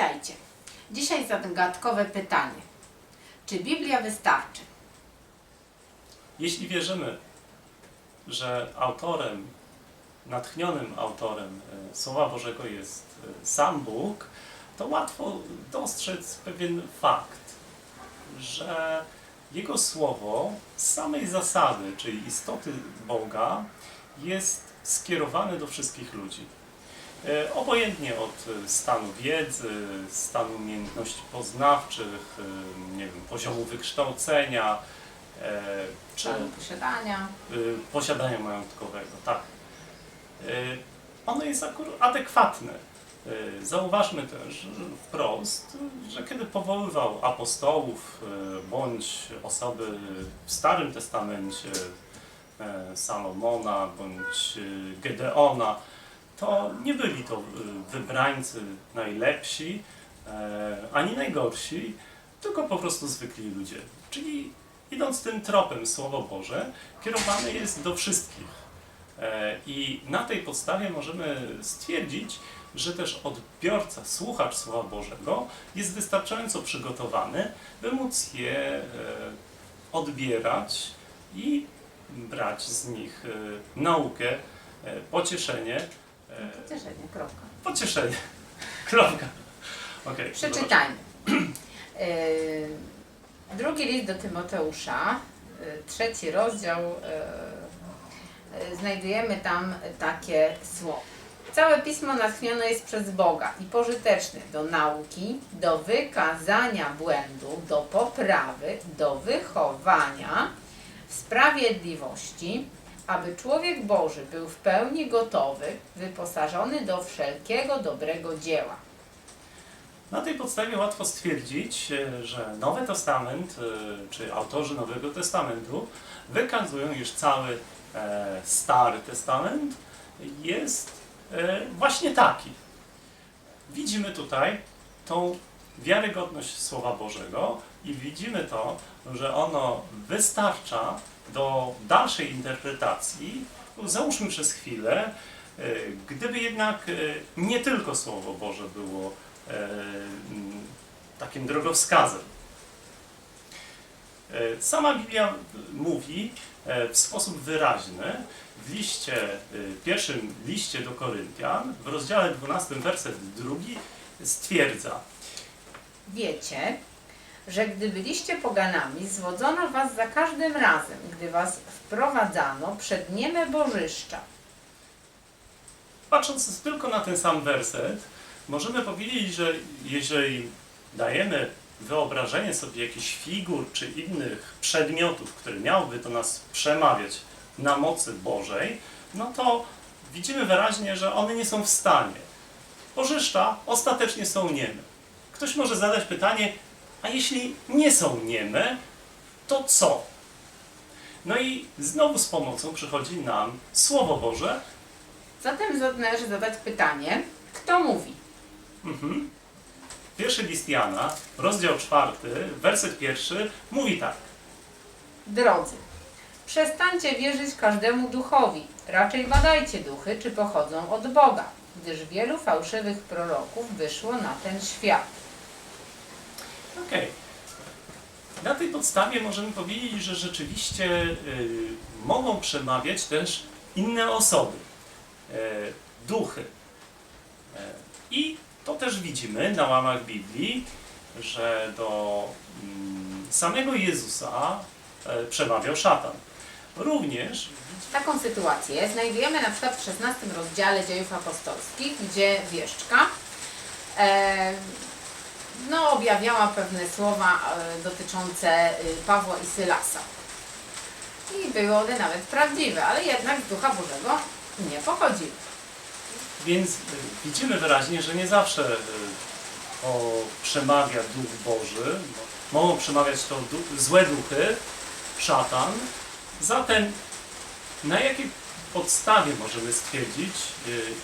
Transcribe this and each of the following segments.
Witajcie. Dzisiaj zagadkowe pytanie. Czy Biblia wystarczy? Jeśli wierzymy, że autorem, natchnionym autorem e, Słowa Bożego jest e, sam Bóg, to łatwo dostrzec pewien fakt, że Jego Słowo z samej zasady, czyli istoty Boga, jest skierowane do wszystkich ludzi. E, Obojętnie od e, stanu wiedzy, stanu umiejętności poznawczych, e, nie wiem, poziomu wykształcenia, czy posiadania? posiadania majątkowego, tak. Ono jest akurat adekwatne. Zauważmy też wprost, że kiedy powoływał apostołów bądź osoby w Starym Testamencie, Salomona bądź Gedeona, to nie byli to y, wybrańcy najlepsi e, ani najgorsi, tylko po prostu zwykli ludzie. Czyli idąc tym tropem Słowo Boże, kierowane jest do wszystkich. E, I na tej podstawie możemy stwierdzić, że też odbiorca, słuchacz Słowa Bożego jest wystarczająco przygotowany, by móc je e, odbierać i brać z nich naukę, pocieszenie. E, Pocieszenie, kropka. Pocieszenie. Kropka. Okay, Przeczytajmy. Yy, Drugi list do Tymoteusza, yy, trzeci rozdział, yy, znajdujemy tam takie słowo. Całe pismo natchnione jest przez Boga i pożyteczne do nauki, do wykazania błędu, do poprawy, do wychowania w sprawiedliwości, aby człowiek Boży był w pełni gotowy, wyposażony do wszelkiego dobrego dzieła. Na tej podstawie łatwo stwierdzić, e, że Nowy Testament, e, czy autorzy Nowego Testamentu wykazują, iż cały e, Stary Testament jest właśnie taki. Widzimy tutaj tą wiarygodność Słowa Bożego i widzimy to, że ono wystarcza do dalszej interpretacji, załóżmy przez chwilę, e, gdyby jednak e, nie tylko Słowo Boże było e, takim drogowskazem. Sama Biblia mówi w sposób wyraźny w liście, pierwszym liście do Koryntian, w rozdziale 12, werset drugi, stwierdza Wiecie, że gdy byliście poganami, zwodzono was za każdym razem, gdy was wprowadzano przed nieme bożyszcza. Patrząc tylko na ten sam werset, możemy powiedzieć, że jeżeli dajemy wyobrażenie sobie jakichś figur czy innych przedmiotów, które miałyby do nas przemawiać na mocy Bożej, no to widzimy wyraźnie, że one nie są w stanie. Bożyszcza ostatecznie są nieme. Ktoś może zadać pytanie, a jeśli nie są nieme, to co? No i znowu z pomocą przychodzi nam Słowo Boże, Zatem za- należy zadać pytanie, kto mówi? Mhm. Pierwszy list Jana, rozdział czwarty, werset pierwszy, mówi tak. Drodzy, przestańcie wierzyć każdemu duchowi, raczej badajcie duchy, czy pochodzą od Boga, gdyż wielu fałszywych proroków wyszło na ten świat. Okej. Na tej podstawie możemy powiedzieć, że rzeczywiście y, mogą przemawiać też inne osoby, e, duchy. E, I to też widzimy na łamach Biblii, że do mm, samego Jezusa e, przemawiał szatan. Również Taką sytuację znajdujemy na przykład w 16 rozdziale dziejów apostolskich, gdzie wieszczka e, no, objawiała pewne słowa e, dotyczące y, Pawła i Sylasa. I były one nawet prawdziwe, ale jednak z Ducha Bożego nie pochodziły. Więc y, widzimy wyraźnie, że nie zawsze o, przemawia Duch Boży. bo Mogą przemawiać to du- złe duchy, szatan. Zatem na jakiej podstawie możemy stwierdzić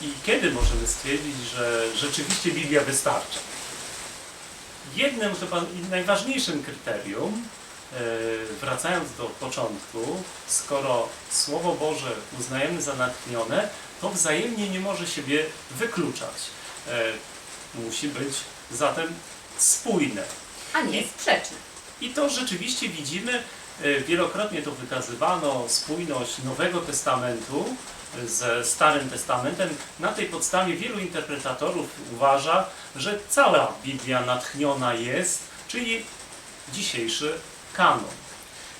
i kiedy możemy stwierdzić, że rzeczywiście Biblia wystarcza? Jednym chyba najważniejszym kryterium, y, wracając do początku, skoro Słowo Boże uznajemy za natchnione, to wzajemnie nie może siebie wykluczać. E, Musi być zatem spójne. a nie sprzeczne. I to rzeczywiście widzimy, e, wielokrotnie to wykazywano, spójność Nowego Testamentu e, ze Starym Testamentem. Na tej podstawie wielu interpretatorów uważa, że cała Biblia natchniona jest, czyli dzisiejszy kanon.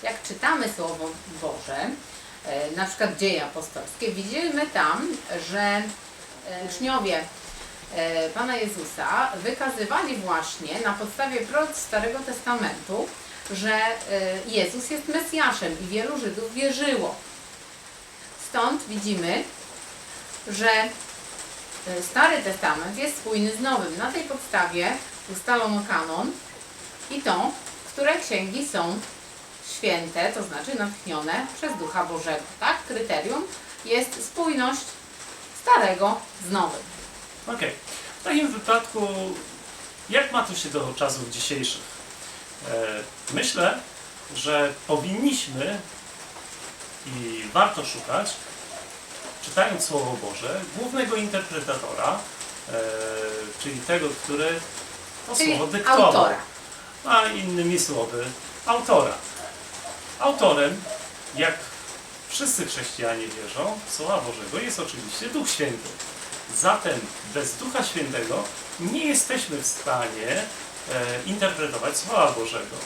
Jak czytamy Słowo Boże, e, na przykład dzieje apostolskie, widzimy tam, że e, uczniowie e, Pana Jezusa wykazywali właśnie na podstawie proroc Starego Testamentu, że e, Jezus jest Mesjaszem i wielu Żydów wierzyło. Stąd widzimy, że e, Stary Testament jest spójny z Nowym. Na tej podstawie ustalono kanon i to, które księgi są święte, to znaczy natchnione przez Ducha Bożego. Tak? Kryterium jest spójność Starego z Nowym. Okej. W takim wypadku, jak ma to się do czasów dzisiejszych? E, Myślę, że powinniśmy i warto szukać, czytając Słowo Boże, głównego interpretatora, e, czyli tego, który to Czyli słowo dyktował, autora. a innymi słowy autora. Autorem, jak wszyscy chrześcijanie wierzą, Słowa Bożego jest oczywiście Duch Święty. Zatem bez Ducha Świętego nie jesteśmy w stanie interpretować Słowa Bożego.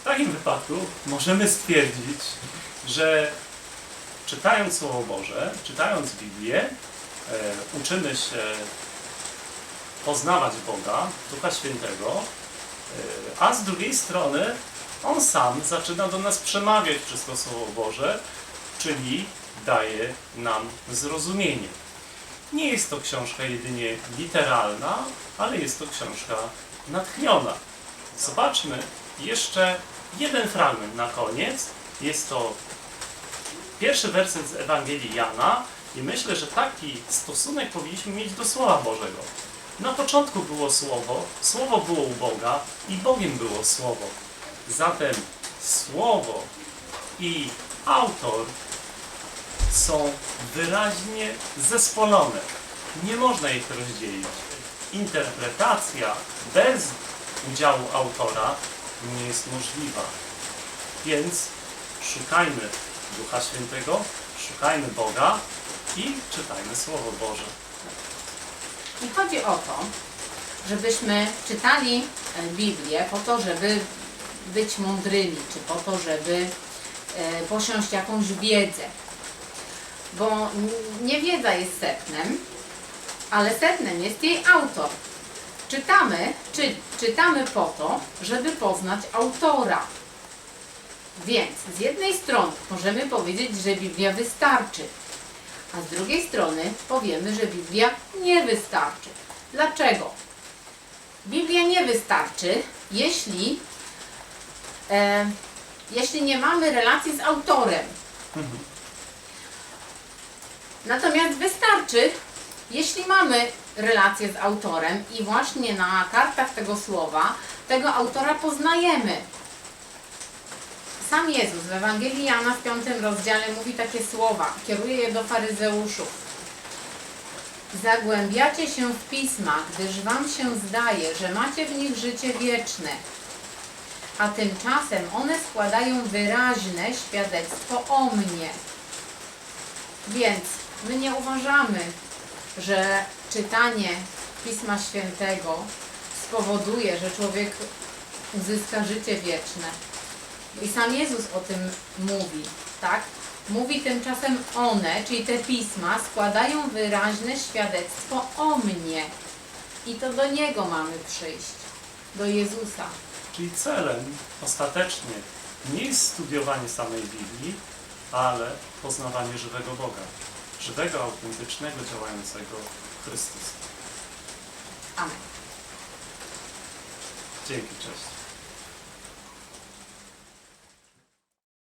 W takim wypadku możemy stwierdzić, że czytając Słowo Boże, czytając Biblię, e, uczymy się poznawać Boga, Ducha Świętego, e, a z drugiej strony On sam zaczyna do nas przemawiać przez to Słowo Boże, czyli daje nam zrozumienie. Nie jest to książka jedynie literalna, ale jest to książka natchniona. Zobaczmy jeszcze jeden fragment na koniec. Jest to pierwszy werset z Ewangelii Jana i myślę, że taki stosunek powinniśmy mieć do Słowa Bożego. Na początku było Słowo, Słowo było u Boga i Bogiem było Słowo. Zatem Słowo i autor są wyraźnie zespolone. Nie można ich rozdzielić. Interpretacja bez udziału autora nie jest możliwa. Więc szukajmy Ducha Świętego, szukajmy Boga i czytajmy Słowo Boże. I chodzi o to, żebyśmy czytali e, Biblię po to, żeby być mądrymi, czy po to, żeby e, posiąść jakąś wiedzę. Bo nie wiedza jest setnem, ale setnem jest jej autor. Czytamy, czy, czytamy po to, żeby poznać autora. Więc z jednej strony możemy powiedzieć, że Biblia wystarczy, a z drugiej strony powiemy, że Biblia nie wystarczy. Dlaczego? Biblia nie wystarczy, jeśli, e, jeśli nie mamy relacji z autorem. Natomiast wystarczy, jeśli mamy relację z autorem i właśnie na kartach tego słowa tego autora poznajemy. Sam Jezus w Ewangelii Jana w piątym rozdziale mówi takie słowa, kieruje je do faryzeuszów. Zagłębiacie się w pisma, gdyż wam się zdaje, że macie w nich życie wieczne, a tymczasem one składają wyraźne świadectwo o mnie. Więc my nie uważamy, że czytanie Pisma Świętego spowoduje, że człowiek uzyska życie wieczne. I sam Jezus o tym mówi, tak? Mówi tymczasem one, czyli te pisma, składają wyraźne świadectwo o mnie. I to do Niego mamy przyjść, do Jezusa. Czyli celem ostatecznie nie jest studiowanie samej Biblii, ale poznawanie żywego Boga, żywego, autentycznego, działającego Chrystusa. Amen. Dzięki, cześć.